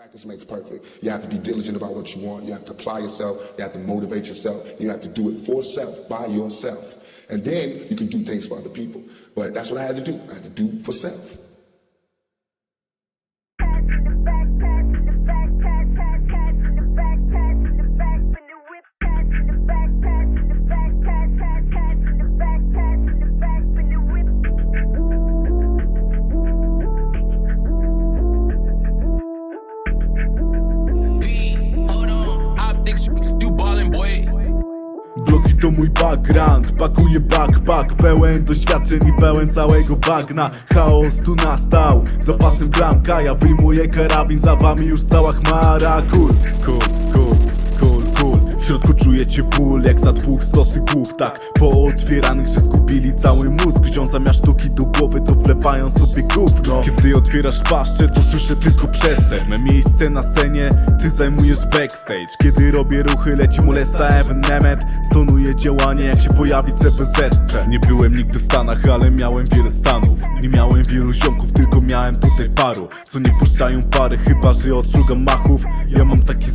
Practice makes perfect. You have to be diligent about what you want. You have to apply yourself. You have to motivate yourself. You have to do it for self, by yourself. And then you can do things for other people. But that's what I had to do. I had to do for self. To mój background, pakuję backpack Pełen doświadczeń i pełen całego bagna. Chaos tu nastał, zapasem klamka. Ja wyjmuję karabin, za wami już cała chmara. Cool, cool W środku czujecie ból, jak za dwóch stosy głów Tak, pootwieranych, że zgubili cały mózg Wziął zamiast sztuki do głowy, to wlewają sobie gówno. Kiedy otwierasz paszczę, to słyszę tylko przester Me miejsce na scenie, ty zajmujesz backstage. Kiedy robię ruchy, leci molesta evenement Stonuje działanie, jak się pojawi CBZ Nie byłem nigdy w Stanach, ale miałem wiele stanów. Nie miałem wielu ziomków, tylko miałem tutaj paru. Co nie puszczają pary, chyba że odszukam machów. Ja mam taki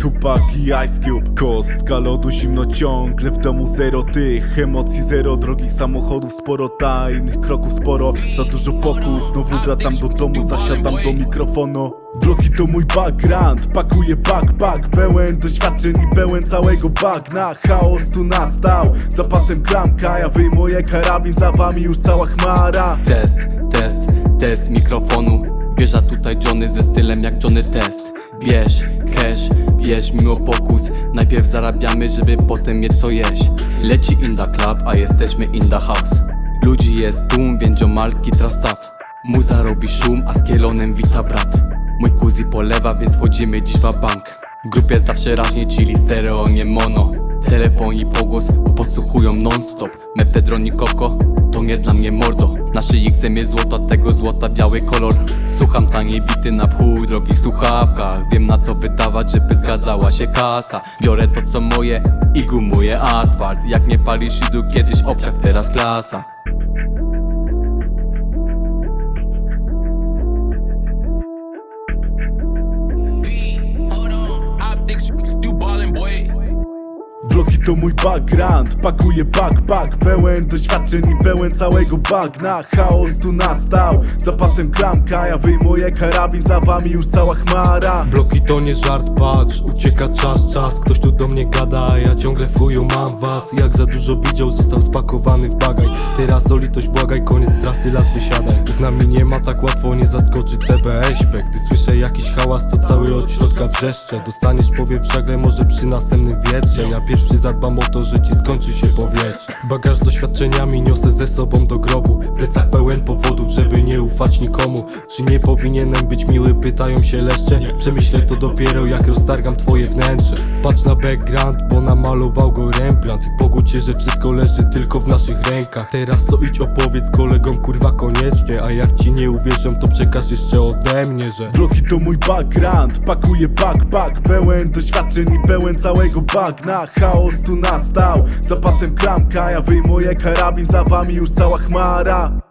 Tupac i Ice Cube Kostka lodu zimno ciągle, w domu zero tych Emocji zero, drogich samochodów sporo Tajnych kroków sporo, za dużo pokus. Znowu wracam do domu, zasiadam do mikrofonu Bloki to mój background, pakuję backpack Pełen doświadczeń i pełen całego bagna. Chaos tu nastał, zapasem klamka. Ja wyjmuję karabin, za wami już cała chmara. Test, test, test mikrofonu. Wjeżdża tutaj Johnny ze stylem jak Johnny Test. Bierz cash, bierz mimo pokus. Najpierw zarabiamy, żeby potem mieć co jeść. Leci in the club, a jesteśmy in the house. Ludzi jest tłum, więc malki trastaw Muza robi szum, a z kielonem wita brat. Mój kuzi polewa, więc wchodzimy dziś w bank. W grupie zawsze raźniej, czyli stereo, nie mono. Telefon i pogłos podsłuchują non-stop. Mefedron i koko to nie dla mnie mordo Na szyi chcę mieć złota, tego złota biały kolor. Słucham taniej bity na wchód, drogich słuchawkach. Wiem na co wydawać, żeby zgadzała się kasa. Biorę to co moje i gumuję asfalt. Jak nie palisz idu kiedyś obciach, teraz klasa to mój background, pakuję backpack Pełen doświadczeń i pełen całego bagna. Chaos tu nastał, zapasem klamka. Ja wyjmuję karabin, za wami już cała chmara. Bloki to nie żart, patrz, ucieka czas, czas. Ktoś tu do mnie gada, ja ciągle w chuju mam was. Jak za dużo widział, został spakowany w bagaj. Teraz o litość błagaj, koniec trasy, las wysiadaj. Z nami nie ma tak łatwo, nie zaskoczy CBŚP Gdy słyszę jakiś hałas, to cały od środka wrzeszcze Dostaniesz powiew w żagle, może przy następnym wietrze. Ja pierwszy zadbam o to, że ci skończy się powietrze Bagaż z doświadczeniami niosę ze sobą do grobu. Plecak pełen powodów, żeby nie ufać nikomu. Czy nie powinienem być miły, pytają się leszcze. Przemyślę to dopiero jak roztargam twoje wnętrze. Patrz na background, bo namalował go Rembrandt. I pogódź się, że wszystko leży tylko w naszych rękach. Teraz to idź opowiedz kolegom kurwa koniecznie. A jak ci nie uwierzą, to przekaż jeszcze ode mnie, że Bloki to mój background, pakuję backpack Pełen doświadczeń i pełen całego bagna. Chaos tu nastał, zapasem klamka Ja wyjmuję karabin, za wami już cała chmara